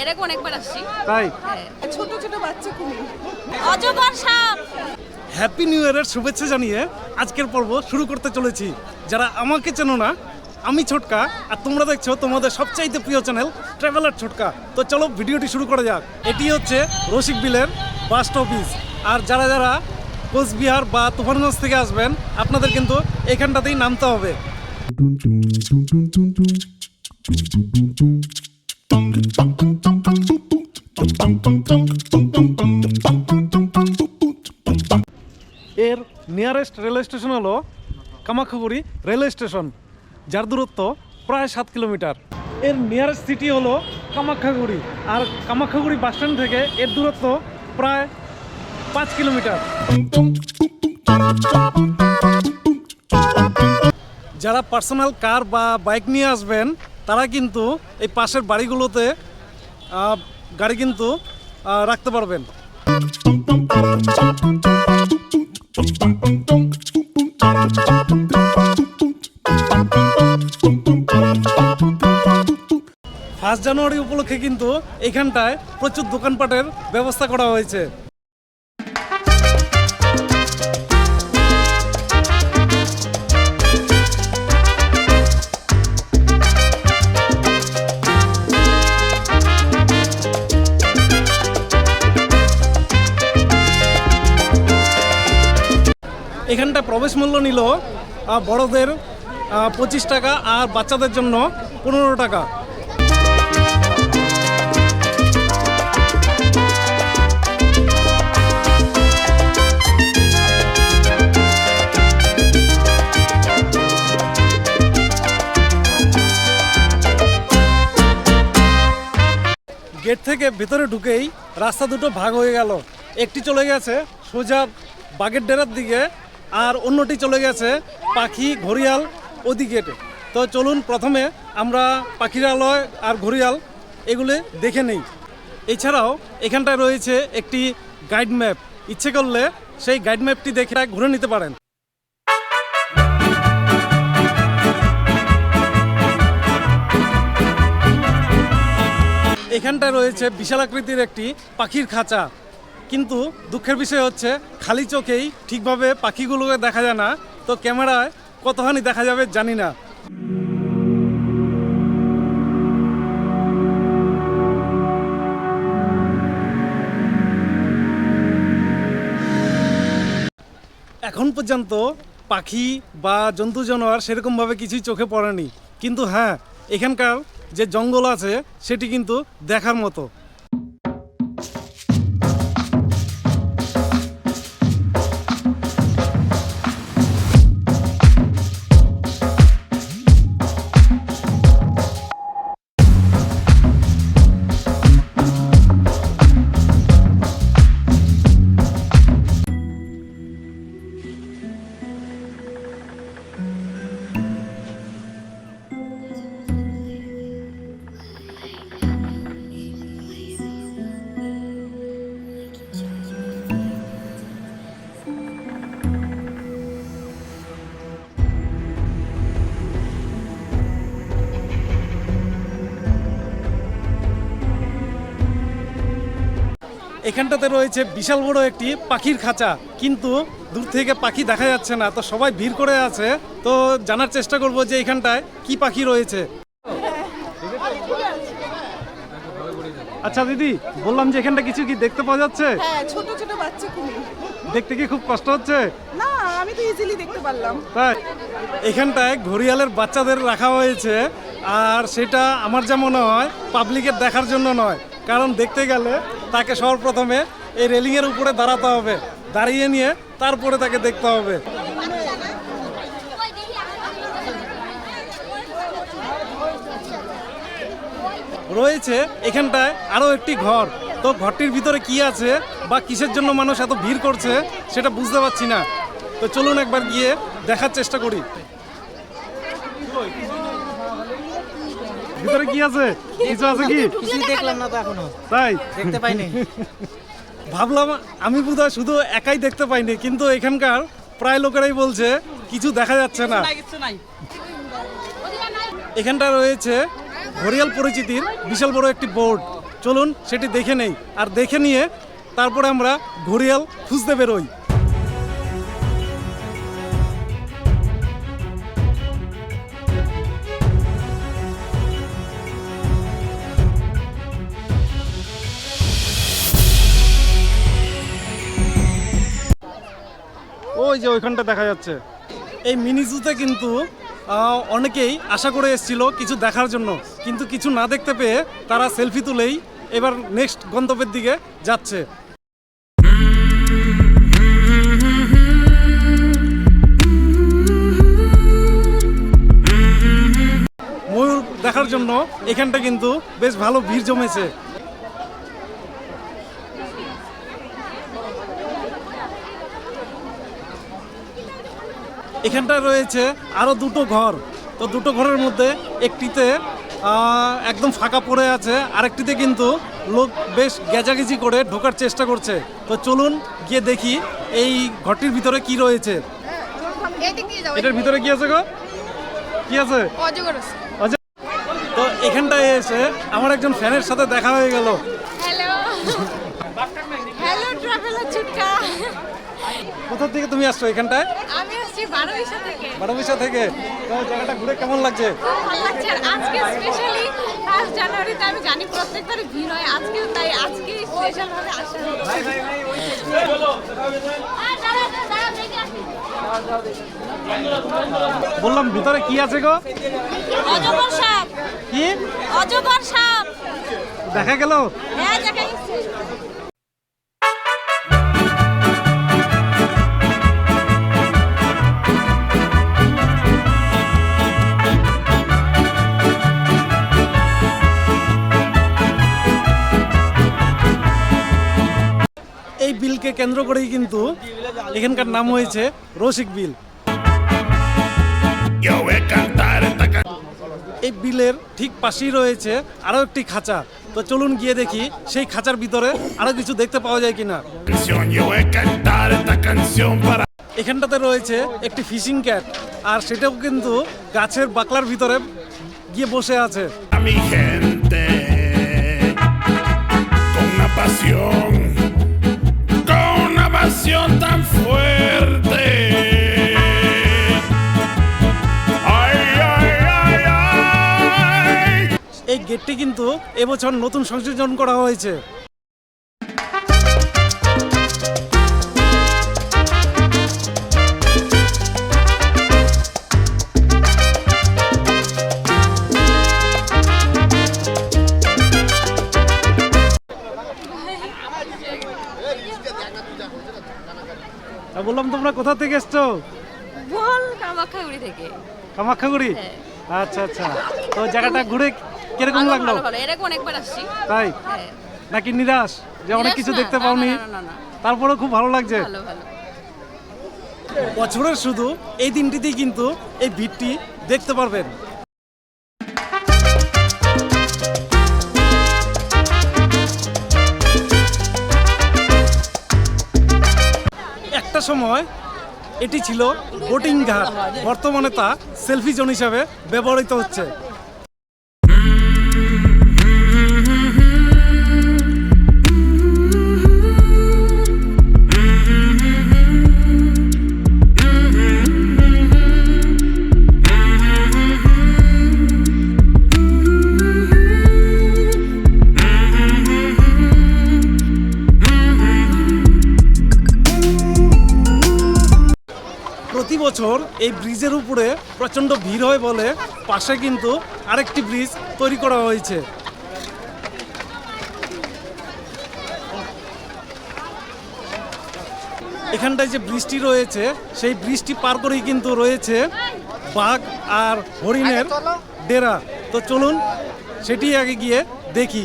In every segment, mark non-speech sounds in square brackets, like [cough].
এরকম অনেকবার আসছি তাই হ্যাঁ ছোট ছোট বাচ্চা কুমির অজগর সাপ হ্যাপি নিউ ইয়ারের শুভেচ্ছা জানিয়ে আজকের পর্ব শুরু করতে চলেছি যারা আমাকে চেনো না আমি ছোটকা আর তোমরা দেখছ তোমাদের সবচাইতে প্রিয় চ্যানেল ট্রাভেলার ছোটকা তো চলো ভিডিওটি শুরু করা যাক এটি হচ্ছে রসিক বিলের বাস অফিস আর যারা যারা কোচবিহার বা তুফানগঞ্জ থেকে আসবেন আপনাদের কিন্তু এখানটাতেই নামতে হবে এর নিয়ারেস্ট রেলওয়ে স্টেশন হলো কামাখাগুড়ি রেলওয়ে স্টেশন যার দূরত্ব প্রায় সাত কিলোমিটার। এর নিয়ারেস্ট সিটি হলো কামাখ্যাগুড়ি, আর কামাখ্যাগুড়ি বাস স্ট্যান্ড থেকে এর দূরত্ব প্রায় পাঁচ কিলোমিটার। যারা পার্সোনাল কার বা বাইক নিয়ে আসবেন তারা কিন্তু এই পাশের বাড়িগুলোতে গাড়ি কিন্তু রাখতে পারবেন। ফার্স্ট জানুয়ারি উপলক্ষে কিন্তু এখানটায় প্রচুর দোকানপাটের ব্যবস্থা করা হয়েছে। এখানটা প্রবেশ মূল্য নিল বড়দের পঁচিশ টাকা আর বাচ্চাদের জন্য পনেরো টাকা। গেট থেকে ভেতরে ঢুকেই রাস্তা দুটো ভাগ হয়ে গেল। একটি চলে গেছে সোজা বাগের ডেরার দিকে। আর অন্যটি চলে গেছে পাখি ঘড়িয়াল ওদিকে। তো চলুন প্রথমে আমরা পাখিরালয় আর ঘড়িয়াল এগুলি দেখে নেই। এছাড়াও এখানটায় রয়েছে একটি গাইড ম্যাপ ইচ্ছে করলে সেই গাইড ম্যাপটি দেখে ঘুরে নিতে পারেন। এখানটায় রয়েছে বিশাল আকৃতির একটি পাখির খাঁচা। কিন্তু দুঃখের বিষয় হচ্ছে, খালি চোখেই ঠিকভাবে পাখিগুলোকে দেখা যায় না, তো ক্যামেরায় কতখানি দেখা যাবে জানি না। এখন পর্যন্ত পাখি বা জন্তু জানোয়ার সেরকমভাবে কিছুই চোখে পড়েনি। কিন্তু হ্যাঁ এখানকার যে জঙ্গল আছে, সেটি কিন্তু দেখার মতো। এখানটাতে রয়েছে বিশাল বড় একটি পাখির খাঁচা। কিন্তু দূর থেকে পাখি দেখা যাচ্ছে না তো সবাই ভিড় করে আছে। তো জানার চেষ্টা করব যে এখানটায় কি পাখি রয়েছে। আচ্ছা দিদি বললাম যে এখানটা কিছু কি দেখতে পাওয়া যাচ্ছে? হ্যাঁ ছোট ছোট বাচ্চা কুমির দেখতে কি খুব কষ্ট হচ্ছে? না আমি তো ইজিলি দেখতে পারলাম। তাই এখানটায় ঘড়িয়ালের বাচ্চাদের রাখা হয়েছে আর সেটা আমার যা মনে হয় পাবলিকের দেখার জন্য নয়। কারণ দেখতে গেলে তাকে সর্বপ্রথমে এই রেলিংয়ের উপরে দাঁড়াতে হবে। দাঁড়িয়ে নিয়ে তারপরে তাকে দেখতে হবে। রয়েছে এখানটায় আরও একটি ঘর। তো ঘরটির ভিতরে কি আছে বা কিসের জন্য মানুষ এত ভিড় করছে সেটা বুঝতে পারছি না। তো চলুন একবার গিয়ে দেখার চেষ্টা করি। ভিতরে কি আছে? কিছু আছে কি? কিছুই দেখলাম না তো এখনও। তাই? দেখতে পাইনি। ভাবলাম আমি বোধহয় শুধু একাই দেখতে পাইনি কিন্তু এখানকার প্রায় লোকেরাই বলছে কিছু দেখা যাচ্ছে না। এখানটা রয়েছে ঘড়িয়াল পরিচিতির বিশাল বড় একটি বোর্ড। চলুন সেটি দেখে নেই। আর দেখে নিয়ে তারপরে আমরা ঘড়িয়াল খুঁজতে বেরোই। ওই যে ওইখানটা দেখা যাচ্ছে। এই মিনি জুতে কিন্তু অনেকেই আশা করে এসেছিল কিছু দেখার জন্য। কিন্তু কিছু না দেখতে পেয়ে তারা সেলফি তুলেই এবার নেক্সট গন্তব্যের দিকে যাচ্ছে। ময়ূর দেখার জন্য এখানটা কিন্তু বেশ ভালো ভিড় জমেছে। এখানটায় রয়েছে আরও দুটো ঘর। তো দুটো ঘরের মধ্যে একটিতে একদম ফাঁকা পড়ে আছে আরেকটিতে কিন্তু লোক বেশ গেজাগেজি করে ঢোকার চেষ্টা করছে। তো চলুন গিয়ে দেখি এই ঘরটির ভিতরে কি রয়েছে। এটার ভিতরে কি আছে গো? কি আছে? তো এখানটায় এসে আমার একজন ফ্যানের সাথে দেখা হয়ে গেল। [laughs] কোথা থেকে তুমি আসছো এখানটায়? বারোবিশা থেকে। জায়গাটা ঘুরে কেমন লাগছে? খুব ভালো লাগছে। আর আজকে স্পেশালি ফার্স্ট জানুয়ারিতে আমি জানি প্রত্যেকবারই ভিড় হয়। আজকে তাই আজকে স্পেশাল ভাবে আসা। বললাম ভিতরে কি আছে গো? অজগর সাপ। কি? অজগর সাপ। দেখা গেল? হ্যাঁ দেখা গেছে। বিলকে কেন্দ্র করেই কিন্তু এখানকার নাম হয়েছে রসিক বিল. এই বিলের ঠিক পাশেই রয়েছে আরও একটি খাঁচা। তো চলুন গিয়ে দেখি সেই খাঁচার ভিতরে আরও কিছু দেখতে পাওয়া যায় কিনা। এখানটাতে রয়েছে একটি ফিশিং ক্যাট, আর সেটাও কিন্তু গাছের বাকলার ভিতরে গিয়ে বসে আছে। mi pasión tan fuerte. Ay, ay, ay, ay. এই গেটটি কিন্তু এবছর নতুন সংযোজন করা হয়েছে তা বললাম তোমরা কোথা থেকে এসছো? বল কামাখ্যাগুড়ি থেকে। কামাখ্যাগুড়ি? আচ্ছা আচ্ছা। তো জায়গাটা ঘুরে কীরকম লাগল। এরকম অনেকবার আসছি। তাই? হ্যাঁ। নাকি নিরাশ যে অনেক কিছু দেখতে পাওনি। তারপরেও খুব ভালো লাগছে। ভালো ভালো। বছরের শুধু এই দিনটিতেই কিন্তু এই ভিড়টি দেখতে পারবেন। একটা সময় এটি ছিল বোটিং ঘাট। বর্তমানে তা সেলফি জোন হিসাবে ব্যবহৃত হচ্ছে। ব্রিজের উপরে প্রচণ্ড ভিড় হয় বলে পাশে কিন্তু আরেকটি ব্রিজ তৈরি করা হয়েছে। এখানটায় যে ব্রিজটি রয়েছে সেই ব্রিজটি পার করেই কিন্তু রয়েছে বাঘ আর হরিণের ডেরা। তো চলুন সেটি আগে গিয়ে দেখি।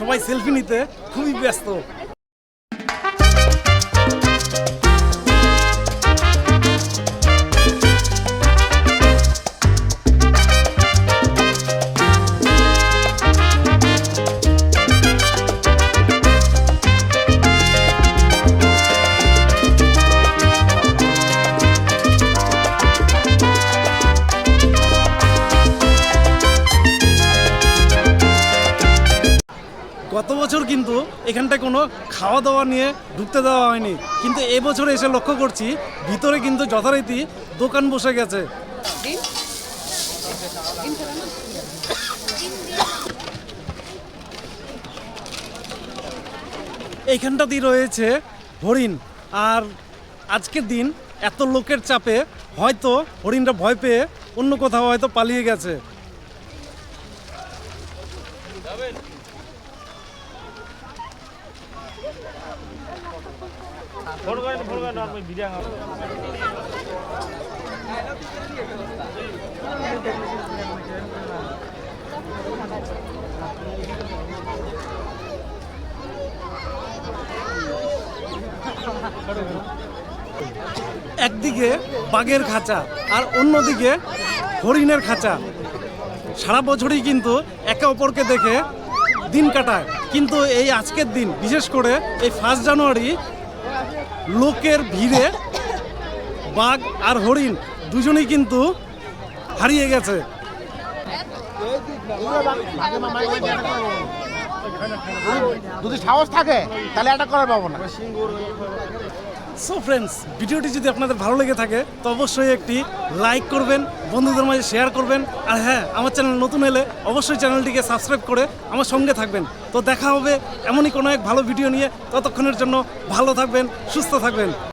সবাই সেলফি নিতে খুবই ব্যস্ত। কোনো খাওয়া দাওয়া নিয়ে ঢুকতে দেওয়া হয়নি। কিন্তু এবছরে এসে লক্ষ্য করছি, ভিতরে কিন্তু যথারীতি দোকান বসে গেছে। এইখানটাতেই রয়েছে হরিণ। আর আজকের দিন এত লোকের চাপে হয়তো হরিণটা ভয় পেয়ে অন্য কোথাও হয়তো পালিয়ে গেছে। একদিকে বাঘের খাঁচা আর অন্যদিকে হরিণের খাঁচা। সারা বছরই কিন্তু একে অপরকে দেখে দিন কাটায়। কিন্তু এই আজকের দিন, বিশেষ করে এই ফার্স্ট জানুয়ারি লোকের ভিড়ে বাঘ আর হরিণ দুজনেই কিন্তু হারিয়ে গেছে। যদি সাহস থাকে, তাহলে এটা করার পাবো না। সো ফ্রেন্ডস ভিডিওটি যদি আপনাদের ভালো লেগে থাকে, তো অবশ্যই একটি লাইক করবেন, বন্ধুদের মাঝে শেয়ার করবেন। আর হ্যাঁ আমার চ্যানেল নতুন এলে অবশ্যই চ্যানেলটিকে সাবস্ক্রাইব করে আমার সঙ্গে থাকবেন। তো দেখা হবে এমনই কোনো এক ভালো ভিডিও নিয়ে। ততক্ষণের জন্য ভালো থাকবেন, সুস্থ থাকবেন।